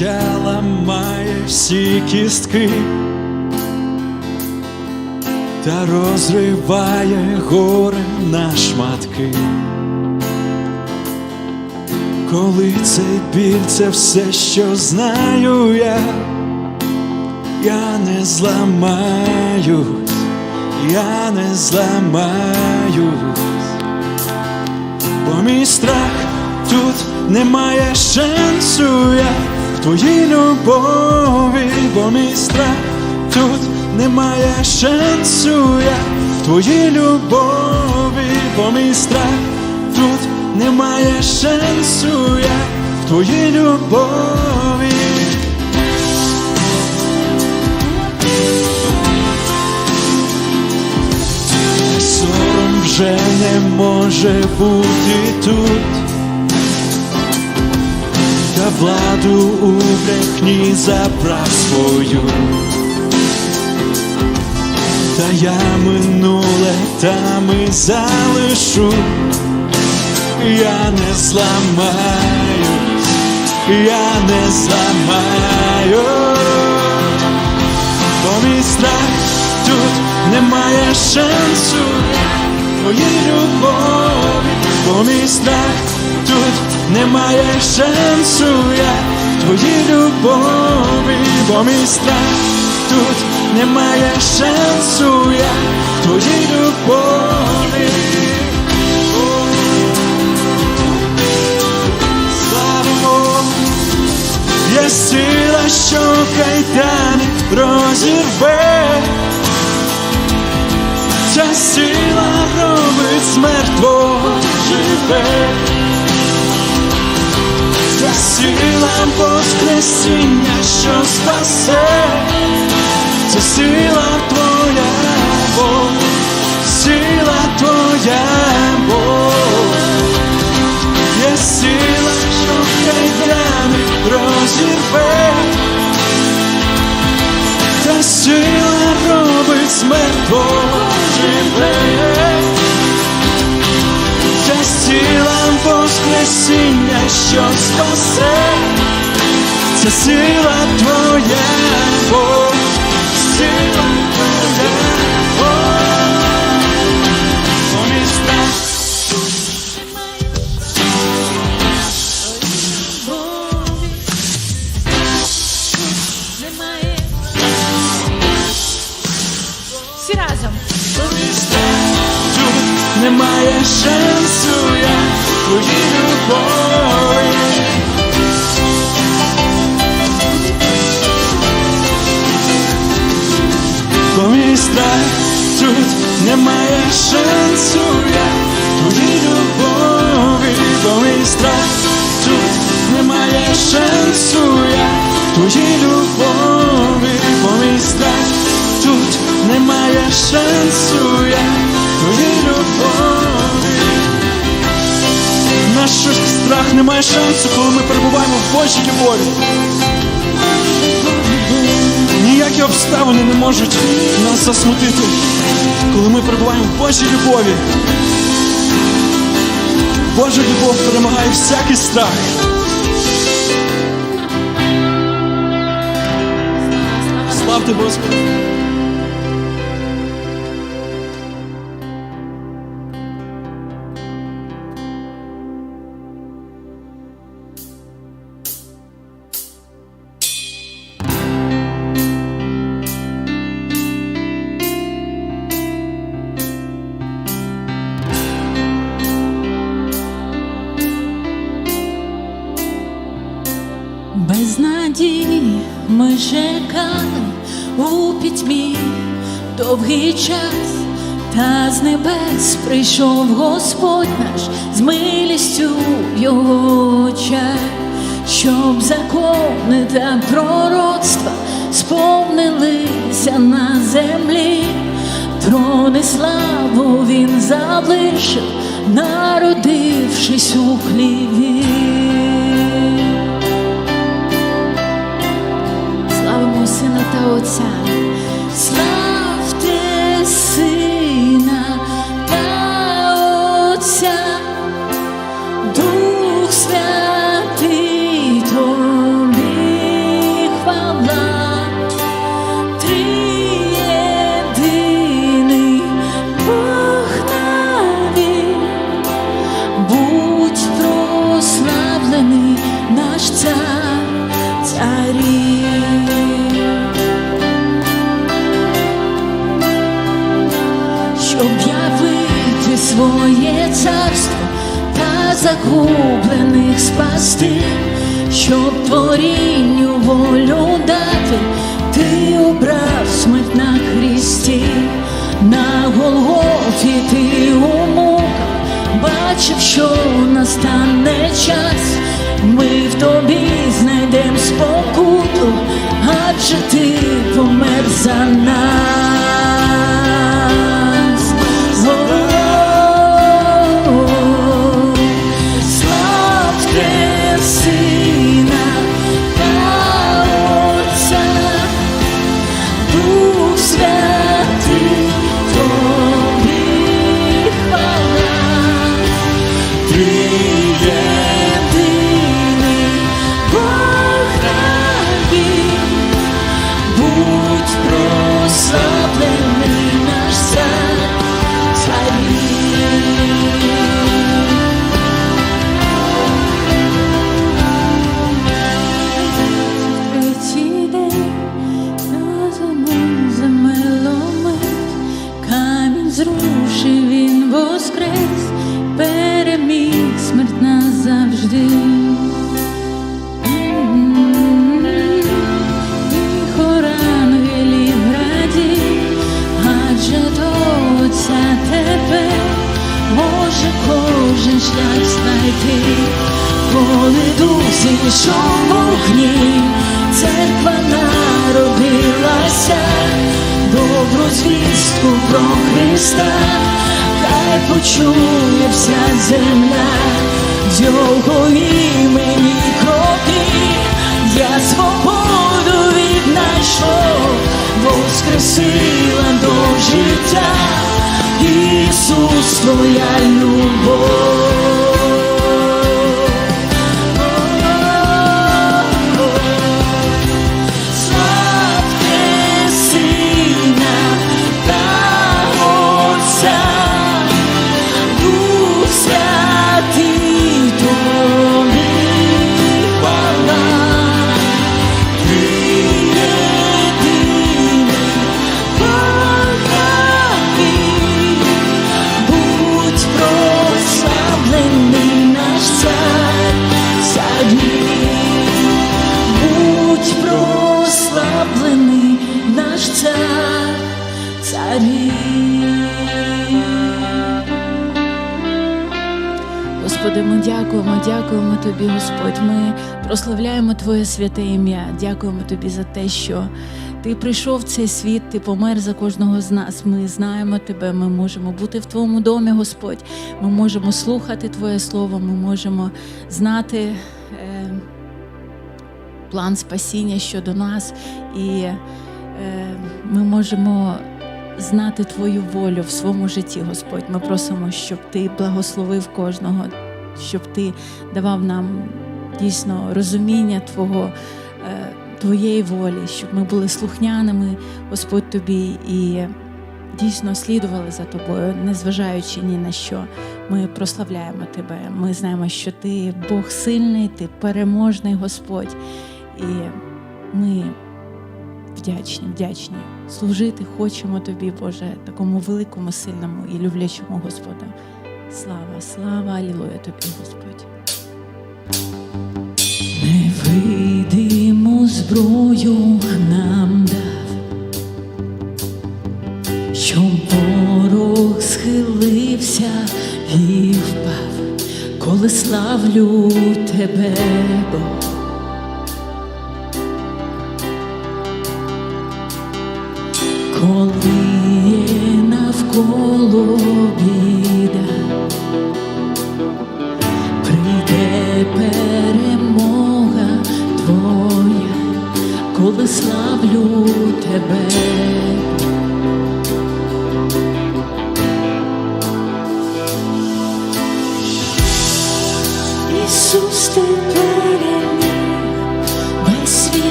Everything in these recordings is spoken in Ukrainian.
життя ламає всі кістки та розриває горе на шматки. Коли цей біль це все, що знаю я, я не зламаюсь, я не зламаюсь, бо мій страх тут немає шансу, я в твоїй любові, бо мій страх тут немає шансу, я. В твоїй любові, бо мій страх тут немає шансу, я. В твоїй любові. Сором вже не може бути тут, владу у брехні забрав свою. Та я минуле там і залишу, я не зламаюсь, я не зламаюсь, бо мій страх тут немає шансу твоїй любові, бо мій страх тут немає шансу, я в твоїй любові, бо мій страх тут немає шансу, я в твоїй любові. Слава Є сила, що кайдани розірве. Ця сила робить смертво живе. Ця сила воскресіння, що спасе. Це сила твоя, Бог, сила твоя, Бог. Є сила, що кайдани розірве. Та сила робить смертво живе. Ця сила воскресіння, що спасе. Це сила твоя, немає шансу, я в любові, бо страх тут немає шансу, я в твоїй любові, бо страх тут немає шансу, я любові. Наш страх не має шансу, коли ми перебуваємо в Божій любові. Ніякі обставини не можуть нас засмутити, коли ми перебуваємо в Божій любові. Божа любов перемагає всякий страх. Славте Господа! Чекали у пітьмі. Довгий час, та з небес прийшов Господь наш з милістю його очах, щоб закони та пророцтва сповнилися на землі, трони славу він залишив, народившись у хліві. Отця, славте сина та Отця, Дух святий тобі хвала, Триєдиний Бог навік, будь прославлений наш цар. Загублених спасти, щоб творінню волю дати, ти обрав смерть на хресті, на Голгофі ти у муках. Бачив, що настане час, ми в тобі знайдем спокуту, добру звістку про Христа, хай почує вся земля, його імені кроки, я свободу віднайшов, воскресила до життя, Ісус, твоя любов. Прославляємо Твоє святе ім'я. Дякуємо Тобі за те, що Ти прийшов в цей світ, Ти помер за кожного з нас. Ми знаємо Тебе, ми можемо бути в Твоєму домі, Господь. Ми можемо слухати Твоє Слово, ми можемо знати. Е, план спасіння щодо нас, і е, ми можемо знати Твою волю в своєму житті, Господь. Ми просимо, щоб Ти благословив кожного, щоб Ти давав нам дійсно розуміння Твого. е, Твоєї волі, щоб ми були слухняними, Господь Тобі, і дійсно слідували за тобою, незважаючи ні на що. Ми прославляємо Тебе. Ми знаємо, що Ти Бог сильний, Ти переможний Господь. І ми вдячні, вдячні. Служити хочемо Тобі, Боже, такому великому, сильному і люблячому Господу. Слава, слава, алілуя Тобі, Невидиму зброю нам дав, щоб ворог схилився і впав, коли славлю тебе, Бог.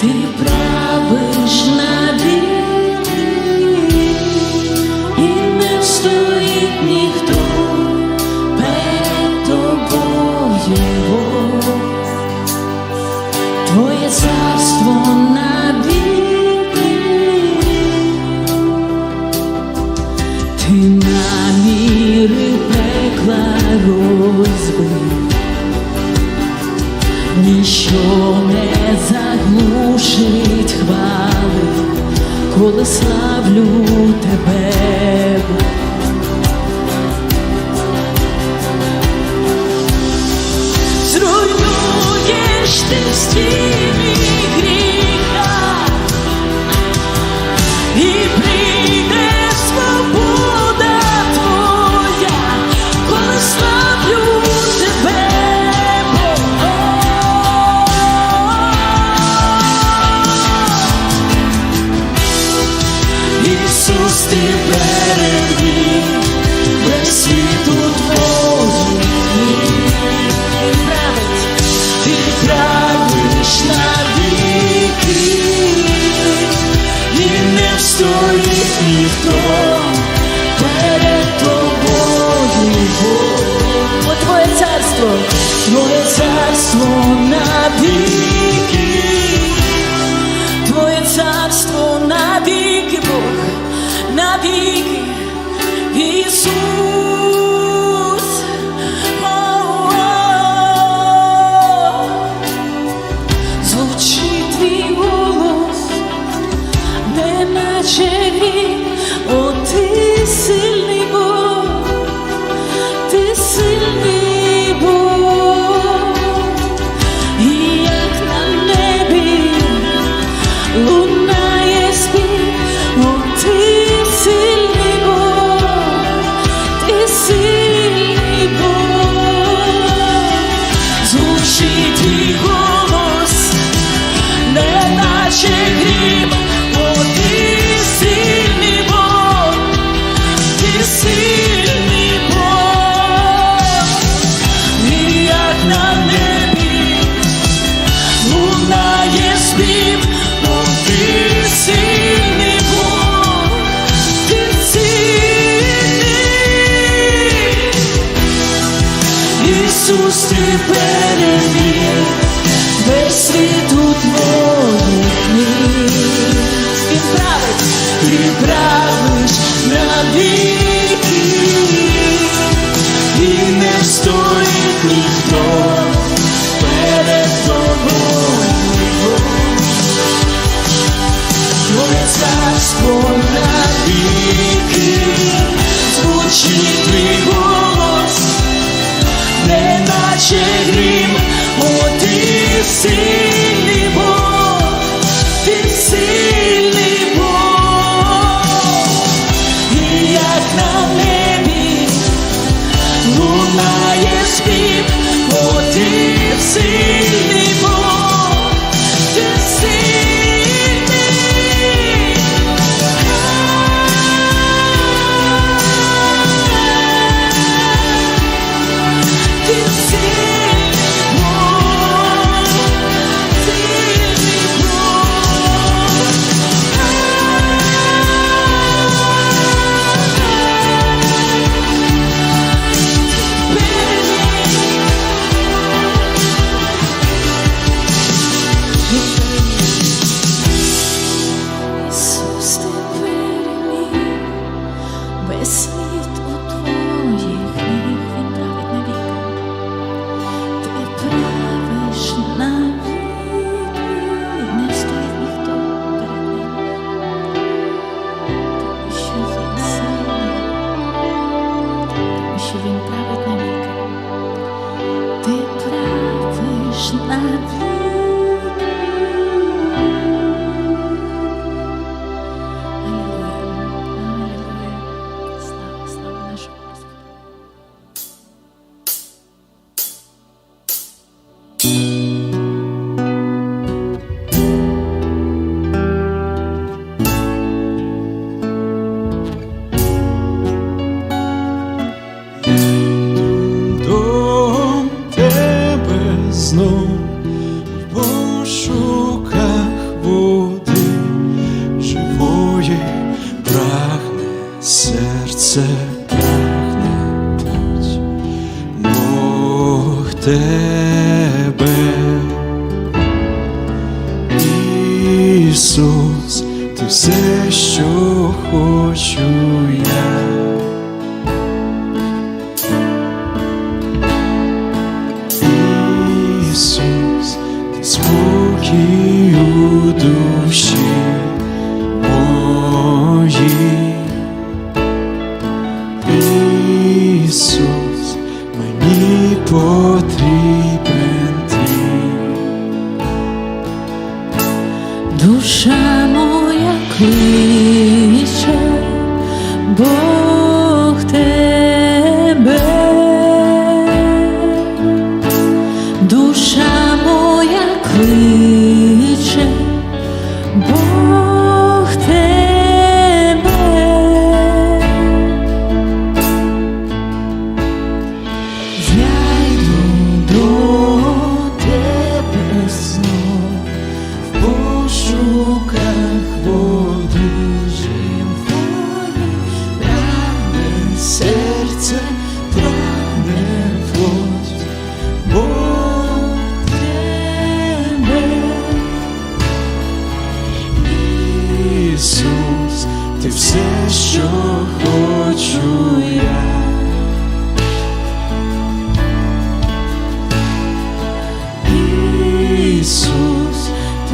Ти правиш на вірі,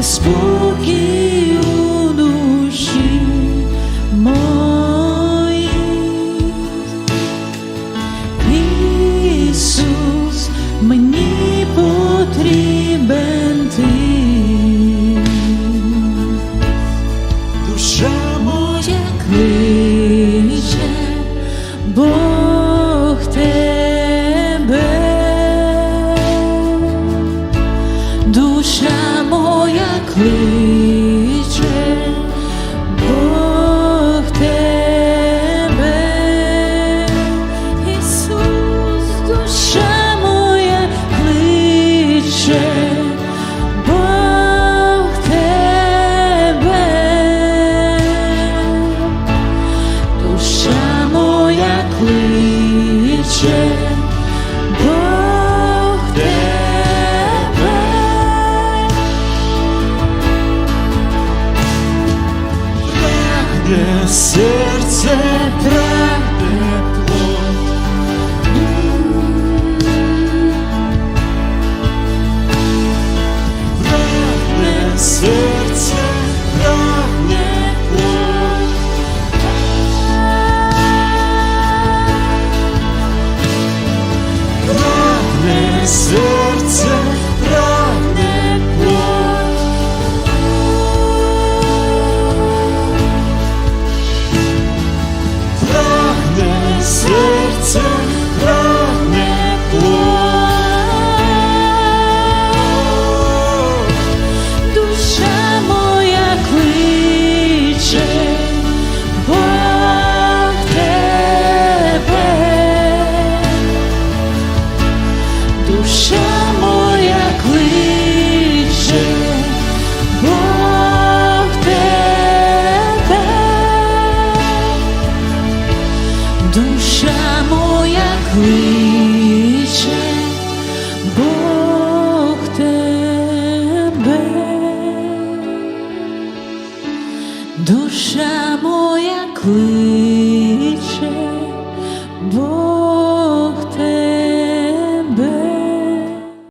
ти